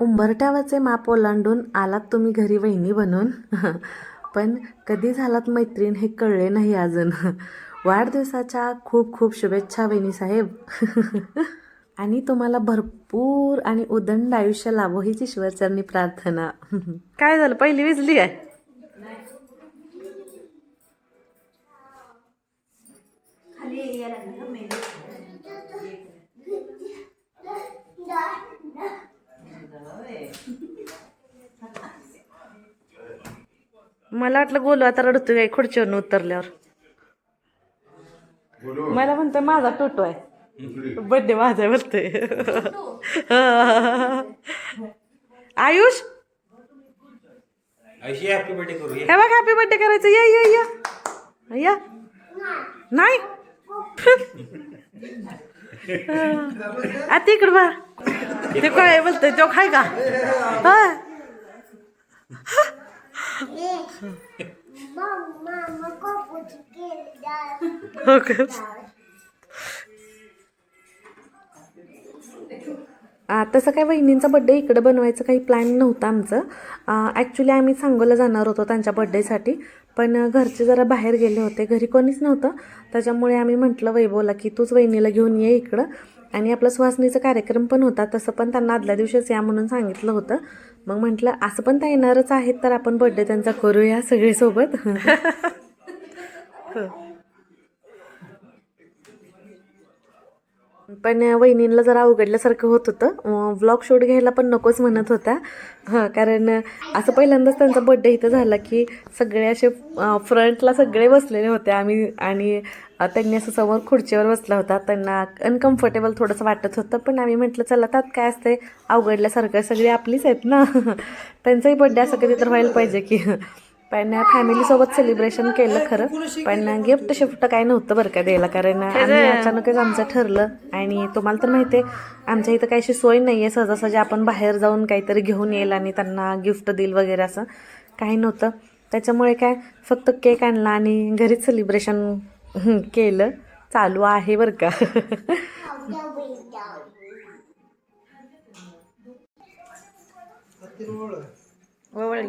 उंबरठ्यावरचे माप ओलांडून आलात तुम्ही घरी वहिनी बनून? पण कधी झालात मैत्रीण हे कळले नाही अजून. वाढदिवसाच्या खूप खूप शुभेच्छा वहिनी साहेब. आणि तुम्हाला भरपूर आणि उदंड आयुष्य लाभो हीच ईश्वरचरणी प्रार्थना. काय झालं? पहिली विजली आहे मला वाटलं गोलू आता रडतोय काय खुर्चीवरून उतरल्यावर. मला म्हणतोय माझा टोटो आहे. बर्थडे माझा आहे बोलतोय. आयुष? ऐशी हॅपी बर्थडे करू हे बघ हॅपी बर्थडे करायचं. या या या. या. नाही. आता इकडं बा ते काय बोलतोय तो खाय का? तसं काय वहिनींचा बड्डे इकडं बनवायचं काही प्लॅन नव्हता आमचं. ॲक्च्युली आम्ही सांगोला जाणार होतो त्यांच्या बड्डेसाठी पण घरचे जरा बाहेर गेले होते. घरी कोणीच नव्हतं. त्याच्यामुळे आम्ही म्हटलं वैभवला की तूच वहिनीला घेऊन ये इकडं. आणि आपला सुहासनीचा कार्यक्रम पण होता तसं पण त्यांना आदल्या दिवशीच या म्हणून सांगितलं होतं. मग म्हटलं असं पण त्या येणारच आहेत तर आपण बड्डे त्यांचा करूया सगळे पण वहिनींला जरा अवघडल्यासारखं होत होतं. व्लॉग शूट घ्यायला पण नकोच म्हणत होत्या. हां कारण असं पहिल्यांदाच त्यांचा बड्डे इथं झाला की सगळे असे फ्रंटला सगळे बसलेले होते. आम्ही आणि त्यांनी असं समोर खुर्चीवर बसला होता. त्यांना अनकम्फर्टेबल थोडंसं वाटत होतं. पण आम्ही म्हटलं चला त्यात काय असते अवघडल्यासारखं सगळी आपलीच आहेत ना. त्यांचाही बड्डे असं कधी तर व्हायला पाहिजे की. पण फॅमिलीसोबत सेलिब्रेशन केलं खरं. पण गिफ्ट शिफ्ट काय नव्हतं बरं का द्यायला. कारण आम्ही अचानकच आमचं ठरलं आणि तुम्हाला तर माहिती आहे आमच्या इथं काही अशी सोय नाही आहे सहजासहजी आपण बाहेर जाऊन काहीतरी घेऊन येईल आणि त्यांना गिफ्ट देईल वगैरे असं काही नव्हतं. त्याच्यामुळे काय फक्त केक आणला आणि घरीच सेलिब्रेशन केलं. चालू आहे बरं का. ओवळी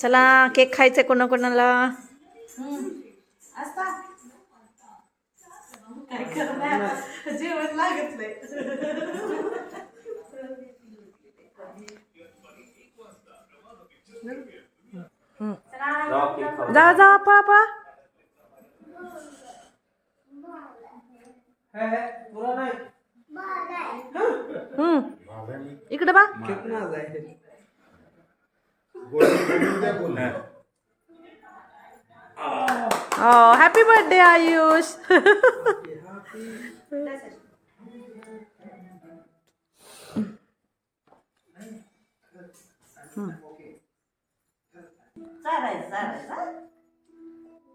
चला केक खायचे कोणाकोणाला? जा जा पळा पळा. इकडे बा. हॅपी बर्थडे आयुष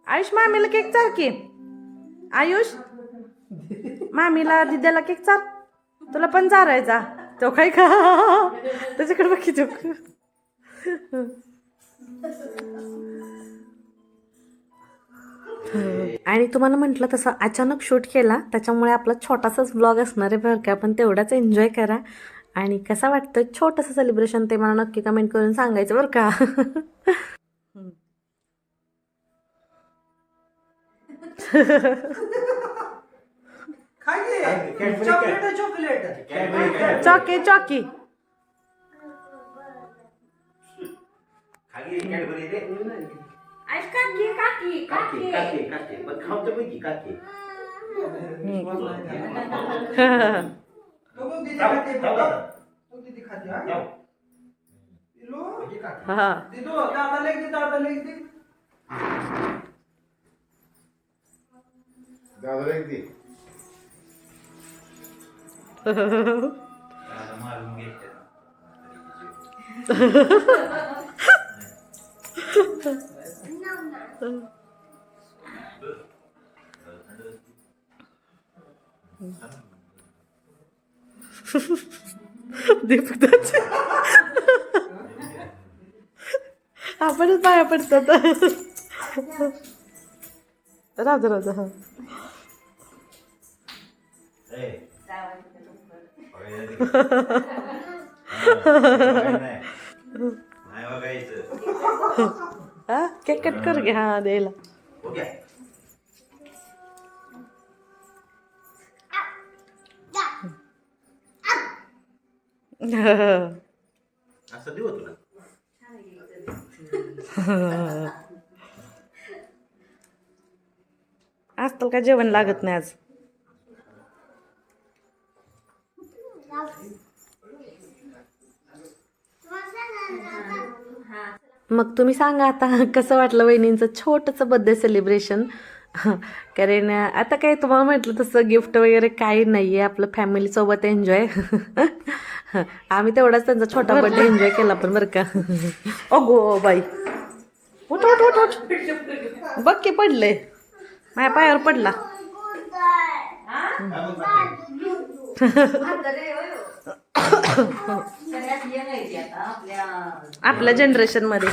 आयुष मामीला केक चाल की. आयुष मामीला दिद्याला केक चाल तुला पण चारायचा तो काय का त्याच्याकडे बघ की आणि तुम्हाला म्हटलं तसं अचानक शूट केला त्याच्यामुळे आपला छोटासाच ब्लॉग असणार आहे बरं का पण तेवढाच एन्जॉय करा. आणि कसा वाटतं छोटंसं सेलिब्रेशन ते मला नक्की कमेंट करून सांगायचं बरं का? चॉकलेट. चॉकलेट. चॉकी चॉकी. खाली कॅडबरी रे आईस काकी काकी काके काके काके मग खाऊ तर पैकी काके हा दादाला एक दे आता मारून घ्यायचं दीपक. आपणच पाया पडतात राहू राहू हा नाही बघायचं. हा केक कट कर घे हा द्यायला ओके असं देऊ तुला आज तर काय जेवण लागत नाही आज मग तुम्ही सांगा आता कसं वाटलं वहिनींचं छोटंसं बड्डे सेलिब्रेशन कारण आता काय तुम्हाला म्हटलं तसं गिफ्ट वगैरे काही नाही आहे आपलं फॅमिलीसोबत एन्जॉय आम्ही तेवढाच त्यांचा छोटा बड्डे एन्जॉय केला पण बरं का. अगो बाई. उठ उठ उठ उठ. बघ की पडले माझ्या पायावर पडला. आपल्या जनरेशनमध्ये.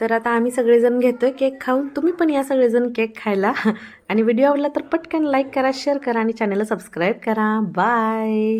तर आता आम्ही सगळेजण घेतोय केक खाऊन. तुम्ही पण या सगळेजण केक खायला. आणि व्हिडिओ आवडला तर पटकन लाईक करा शेअर करा आणि चॅनलला सबस्क्राईब करा. बाय